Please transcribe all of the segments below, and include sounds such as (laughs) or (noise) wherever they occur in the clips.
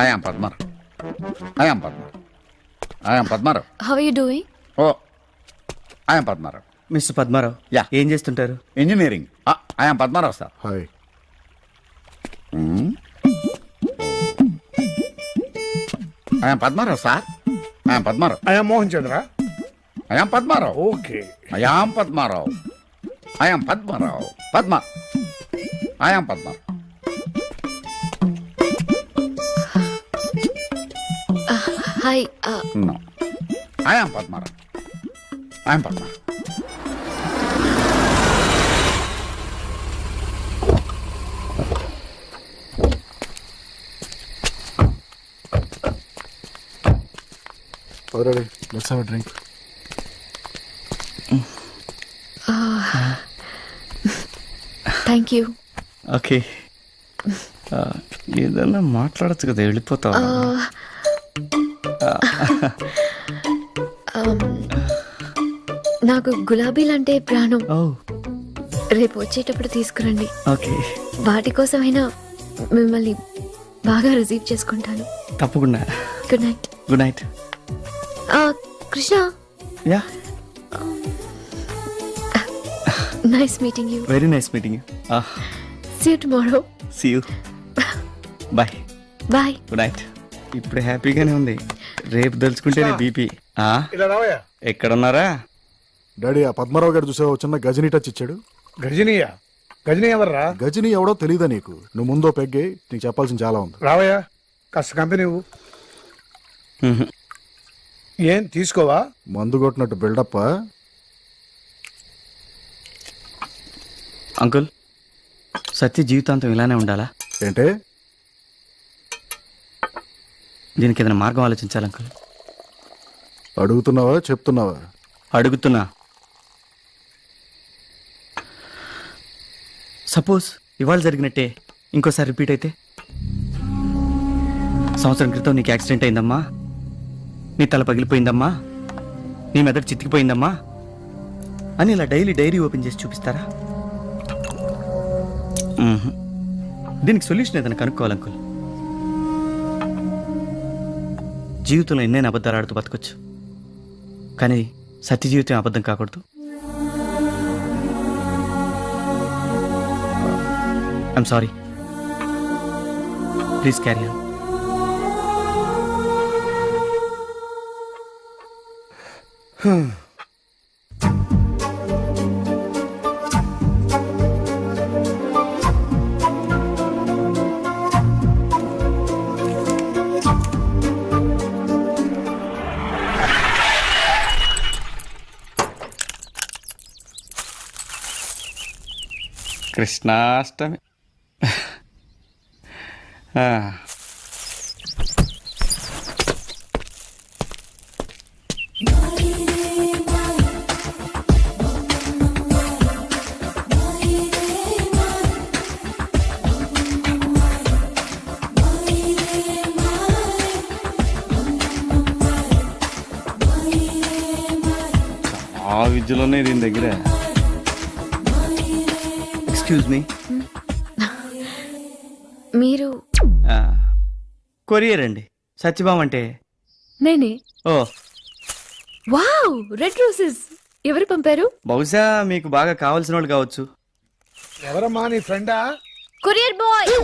I am Padmarao I am Padmarao I am Padmarao how you doing oh I am Padmarao mister Padmarao Yeah. ఏం చేస్తుంటారు engineering I am Padmarao sir hi I am Padmarao sir I am Padmarao I Mohan Chandra I am Padmarao okay I am Padmarao I am Padmarao Padma I am Padmarao No. I am Padmara. I am Padmara. Already, let's have a drink. Thank you okay ఆ, ఏదన్నా మాట్లాడచ్చు కదా వెళ్ళిపోతావా నాకు గులాబీలంటే ప్రాణం. ఓ రేపు వచ్చేటప్పుడు తీసుకురండి. ఓకే వాటి కోసమైనా మిమ్మల్ని బాగా రిసీవ్ చేసుకుంటాను. తప్పకుండా. Good night good night Krishna? Yeah nice meeting you very nice meeting see you tomorrow see you bye bye good night ఇప్పుడు హ్యాపీగానే ఉంది. రేపు తలుచుకుంటేనే బీపీ. ఇలా రావయ్యా. ఎక్కడున్నారా? డాడీ ఆ పద్మారావు గారు చూసావు చిన్న గజని టచ్ ఇచ్చాడు? గజనీయ? గజనీ ఎవర్రా? గజని ఎవడో తెలియదా నీకు? నువ్వు ముందో పెగ్గి నీకు చెప్పాల్సిన చాలా ఉంది. రావయ్యా కాస్త కంపెనీ. ఏం తీసుకోవా? మందు కొట్టినట్టు బిల్డప్ అంకుల్ సత్య జీవితాంతం ఇలానే ఉండాలా? ఏంటే? దీనికి ఏదైనా మార్గం ఆలోచించాలి అంకుల్. అడుగుతున్నావా చెప్తున్నావా? అడుగుతున్నా. సపోజ్ ఇవాళ జరిగినట్టే ఇంకోసారి రిపీట్ అయితే? సంవత్సరం క్రితం నీకు యాక్సిడెంట్ అయిందమ్మా. నీ తల పగిలిపోయిందమ్మా. నీ మెదడు చితికిపోయిందమ్మా. అని ఇలా డైలీ డైరీ ఓపెన్ చేసి చూపిస్తారా. దీనికి సొల్యూషన్ ఏదైనా కనుక్కోవాలి అంకుల్. జీవితంలో ఎన్నైనా అబద్ధాలు ఆడుతూ బతకొచ్చు. కానీ సత్య జీవితం అబద్ధం కాకూడదు. I'm sorry please carry on Krishnashtami (laughs) ఆ. విద్యలోనే దీని దగ్గర ఎక్స్క్యూజ్ మీ మీరు కొరియర్ అండి. సత్యభామ అంటే? నేనే. ఓ. Wow red roses. ఎవరు పంపారు? బహుశా మీకు బాగా కావాల్సిన వాళ్ళు కావచ్చు. ఎవరమ్మా నీ ఫ్రెండా? Courier boy.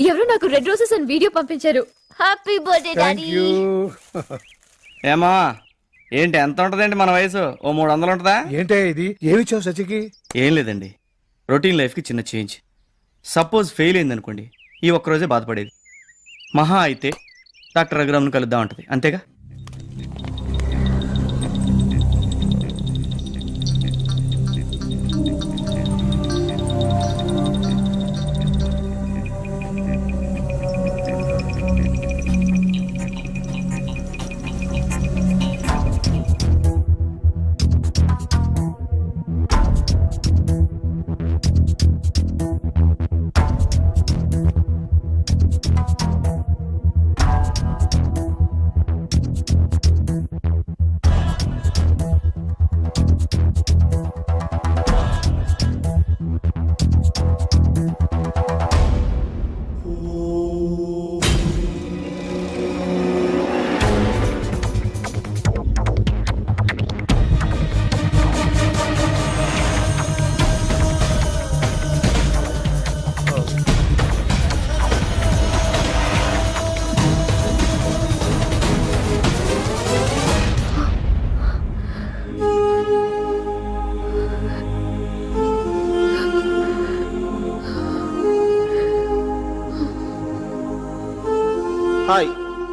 ఎవరు నాకు రెడ్ రోసెస్ అని వీడియో పంపించారు? Happy birthday daddy. యూ. ఏమా? ఏంటి ఎంత ఉంటుందండి మన వయసు? ఓ మూడు వందలు ఉంటుందా? ఏంటే ఇది? ఏమిచ్చావు సచికి? ఏం లేదండి. రొటీన్ లైఫ్కి చిన్న చేంజ్. సపోజ్ ఫెయిల్ అయింది అనుకోండి ఈ ఒక్కరోజే బాధపడేది. మహా అయితే డాక్టర్ రఘురామ్ను కలుద్దాం ఉంటుంది అంతేగా?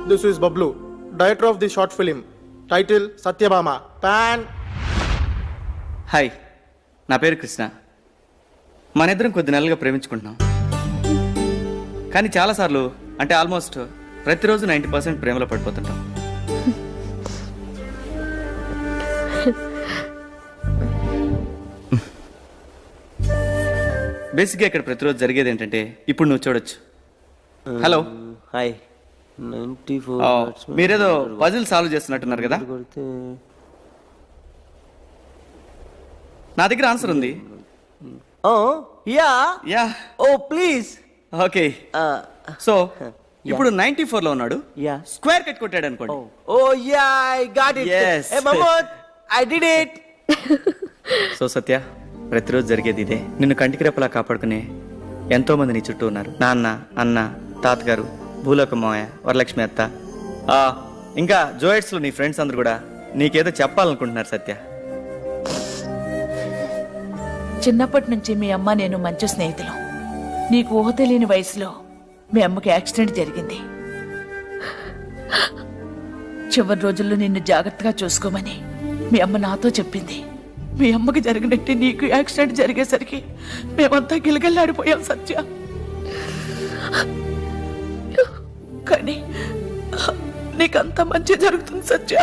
This is Bablu, director of the short film. Title Satyabama. Pan. Hi నా పేరు కృష్ణ మన ఇద్దరం కొద్ది నెలలుగా ప్రేమించుకుంటున్నాం కానీ చాలాసార్లు అంటే ఆల్మోస్ట్ ప్రతిరోజు నైంటీ పర్సెంట్ ప్రేమలో పడిపోతుంటాం బేసిక్గా ఇక్కడ ప్రతిరోజు జరిగేది ఏంటంటే ఇప్పుడు నువ్వు చూడొచ్చు హలో హాయ్ ఫోర్ ఆ, మీరేదో పజిల్ సాల్వ్ చేస్తున్నట్టున్నారు కదా? నా దగ్గర ఆన్సర్ ఉంది. Yeah yeah oh please okay so ఇప్పుడు నైన్టీ ఫోర్లో ఉన్నాడు. యా స్క్వేర్ కట్ కొట్టాడు అనుకోండి. ఓ yeah I got it Yes. ఏ మమోద్ I did it so Satya ప్రతిరోజు జరిగేది ఇదే. నిన్ను కంటికి రెప్పలా కాపాడుకునే ఎంతో మంది నీ చుట్టూ ఉన్నారు. నాన్న అన్న తాతగారు భూలోక వరలక్ష్మి అత్త. ఆ, ఇంకా జోయిట్స్లో నీ ఫ్రెండ్స్ అందరు కూడా నీకేదో చెప్పాలనుకుంటున్నారు సత్య. చిన్నప్పటి నుంచి మీ అమ్మ నేను మంచి స్నేహితులు. నీకు ఊహ తెలియని వయసులో మీ అమ్మకి యాక్సిడెంట్ జరిగింది. చివరి రోజుల్లో నిన్ను జాగ్రత్తగా చూసుకోమని మీ అమ్మ నాతో చెప్పింది. మీ అమ్మకి జరిగినట్టే నీకు యాక్సిడెంట్ జరిగేసరికి మేమంతా గిలగల్లాడిపోయాం సత్య. కానీ నీకంత మంచి జరుగుతుంది సత్య.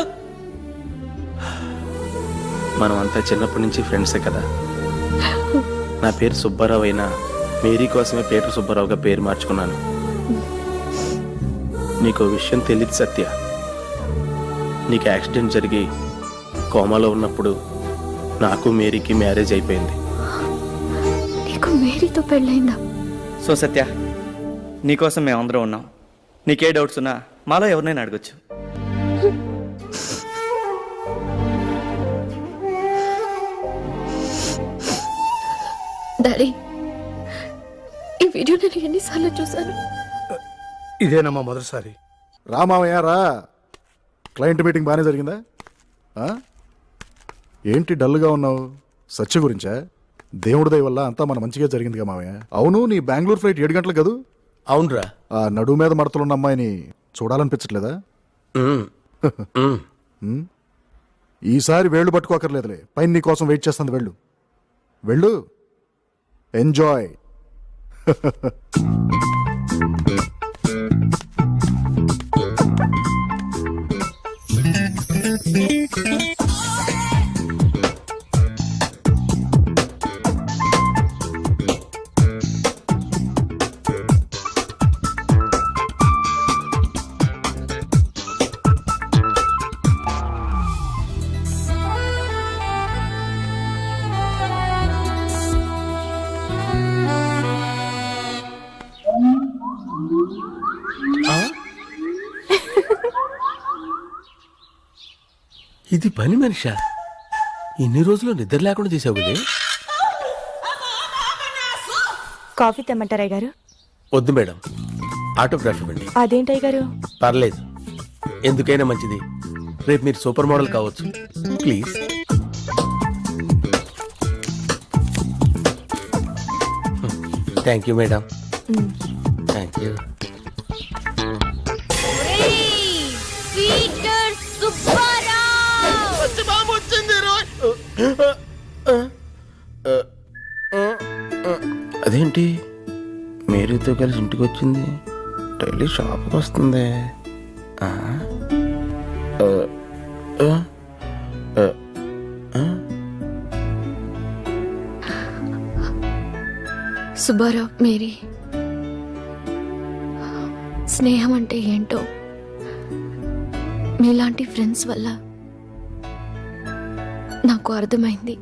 మనం అంతా చిన్నప్పటి నుంచి ఫ్రెండ్సే కదా. నా పేరు సుబ్బారావు అయినా మేరీ కోసమే పేరు సుబ్బారావుగా పేరు మార్చుకున్నాను. నీకు విషయం తెలియదు సత్య. నీకు యాక్సిడెంట్ జరిగి కోమాలో ఉన్నప్పుడు నాకు మేరీకి మ్యారేజ్ అయిపోయింది. నీకు మేరీతో పెళ్ళైందా సో సత్య నీకోసం మేము అందరం ఉన్నాం. నీకే డౌట్స్ ఉన్నా మాలో ఎవరినైనా అడగొచ్చు. డాడీ ఈ వీడియో నేను ఎన్నిసార్లు చూశాను. ఇదేనమ్మా మొదటిసారి. రా మావయ్య రా. క్లయింట్ మీటింగ్ బాగానే జరిగిందా? ఆ? ఏంటి డల్గా ఉన్నావు? సత్య గురించా? దేవుడి దయ వల్ల అంతా మన మంచిగా జరిగిందిగా మావయ్య అవును నీ బెంగళూరు ఫ్లైట్ ఏడు గంటలు కదూ? అవునరా. ఆ నడుము మీద మడతలున్న అమ్మాయిని చూడాలనిపించట్లేదా? ఈసారి వేళ్ళు పట్టుకోకర్లేదులే. పైన నీ కోసం వెయిట్ చేస్తుంది వెళ్ళు. వెళ్ళు. ఎంజాయ్. (laughs) ఇది పని మనిషా? ఇన్ని రోజులు నిద్ర లేకుండా చేసావు కదే కాఫీ తెమ్మంటారా గారు వద్దు మేడం. ఆటోగ్రాఫ్ ఇవ్వండి. అదేంటయ్య గారు పర్లేదు. ఎందుకైనా మంచిది. రేపు మీరు సూపర్ మోడల్ కావచ్చు. Please. Thank you madam. Thank you. అదేంటి? మేరీతో కలిసి ఇంటికి వచ్చింది. డైలీ షాప్కి వస్తుంది. సుబ్బారావు మేరీ. స్నేహం అంటే ఏంటో? మీలాంటి ఫ్రెండ్స్ వల్ల నాకు అర్థమైంది.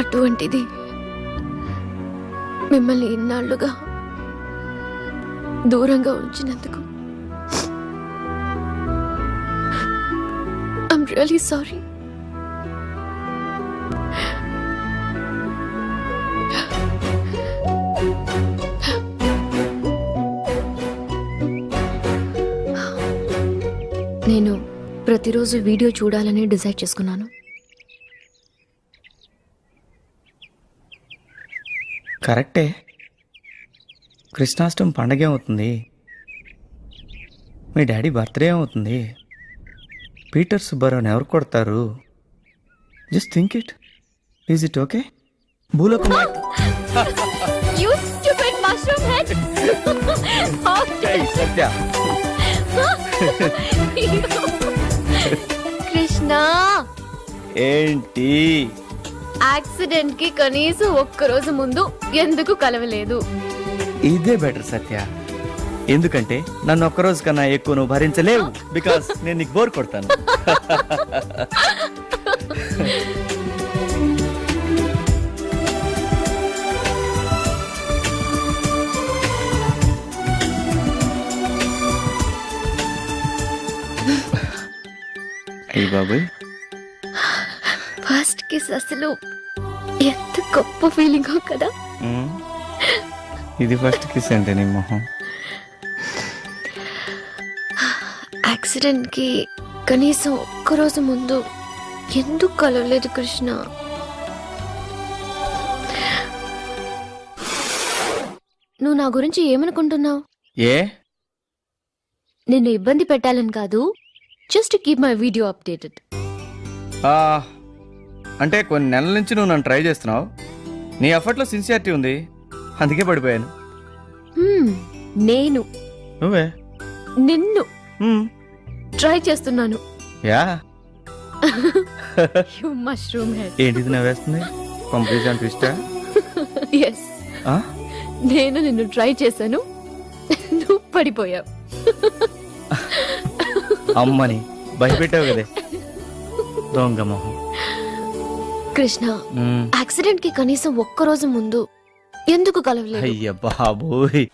అటువంటిది మిమ్మల్ని ఇన్నాళ్ళుగా దూరంగా ఉంచినందుకు. ఐమ్ రియలీ సారీ ప్రతిరోజు వీడియో చూడాలని డిసైడ్ చేసుకున్నాను. కరెక్టే. కృష్ణాష్టమి పండగ ఏమవుతుంది మీ డాడీ బర్త్డే ఏమవుతుంది పీటర్ సుబ్బారావుని ఎవరు కొడతారు? Just think it. Is it okay భూలోకం. You stupid mushroom head Satya Krishna. ఏంటి? యాక్సిడెంట్కి కనీసం ఒక్క రోజు ముందు ఎందుకు కలవలేదు? ఇదే బెటర్ సత్య. ఎందుకంటే నన్ను ఒక్క రోజు కన్నా ఎక్కువ నువ్వు భరించలేవు (laughs) బికాస్ నేను నీకు బోర్ కొడతాను. (laughs) బాబాయ్ ఫస్ట్ కిస్ అసలు ఎంత గొప్ప ఫీలింగ్ కదా. ఇది ఫస్ట్ కిస్ అంటే నీ మొహం. యాక్సిడెంట్కి కనీసం ఒక్క రోజు ముందు ఎందుకు కలవలేదు కృష్ణ? నువ్వు నా గురించి ఏమనుకుంటున్నావు? ఏ? నిన్ను ఇబ్బంది పెట్టాలని కాదు just keep my video updated అంటే కొన్ని నెలల నుంచి నువ్వు నన్ను ట్రై చేస్తున్నావు. నీ ఎఫర్ట్లో సిన్సియారిటీ ఉంది. అందుకే పడిపోయాను. నేను. నువ్వే? నిన్ను. ట్రై చేస్తున్నాను. యా. యు మష్రూమ్ హెడ్ ఏంటిది నవ్వేస్తుంది? కంప్లీట్ అండ్ ట్విస్టా ఎస్ నేను నిన్ను ట్రై చేశాను. (laughs) నువ్వు పడిపోయావు. (laughs) అమ్మని భయపెట్టావు కదే. దొంగ మొహం. కృష్ణ. యాక్సిడెంట్కి కనీసం ఒక్క రోజు ముందు ఎందుకు కలవలేదు? అయ్య బాబోయ్.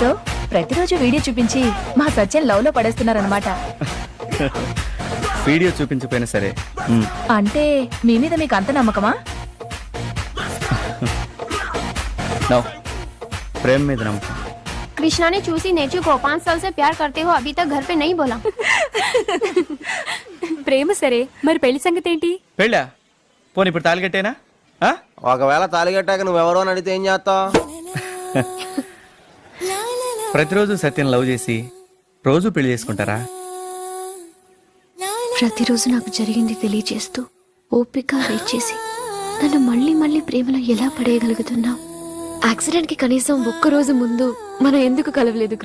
సో ప్రతిరోజు వీడియో చూపించి మా సత్యం లవ్ లో పడేస్తున్నారనమాట వీడియో చూపించకపోయినా సరే మ్మ్. అంటే మీ మీద మీకు అంత నమ్మకమా నవ్వు. ప్రేమ మీద నమ్మకం कृष्णा ने चूसी नेचू को पाँच साल से प्यार करते हो अभी तक घर पे नहीं बोला ప్రేమ సరే మరి పెళ్లి సంగతి ఏంటి పెళ్ళా పోనీ ఇప్పుడు తాళి కట్టేనా ఆ? ఒకవేళ తాలిగట్టాక నువ్వెవరో అని అడిగితే ఏం చేస్తావు (laughs) ప్రతిరోజు సత్యం లవ్ చేసి రోజు పెళ్ళి చేసుకుంటారా? ప్రతిరోజు నాకు జరిగింది తెలియజేస్తూ ఓపిక వెయిట్ చేసి నన్ను మళ్ళీ మళ్ళీ ప్రేమలో ఎలా పడేయగలుగుతున్నావు? యాక్సిడెంట్కి కనీసం ఒక్క రోజు ముందు మనం ఎందుకు కలవలేదు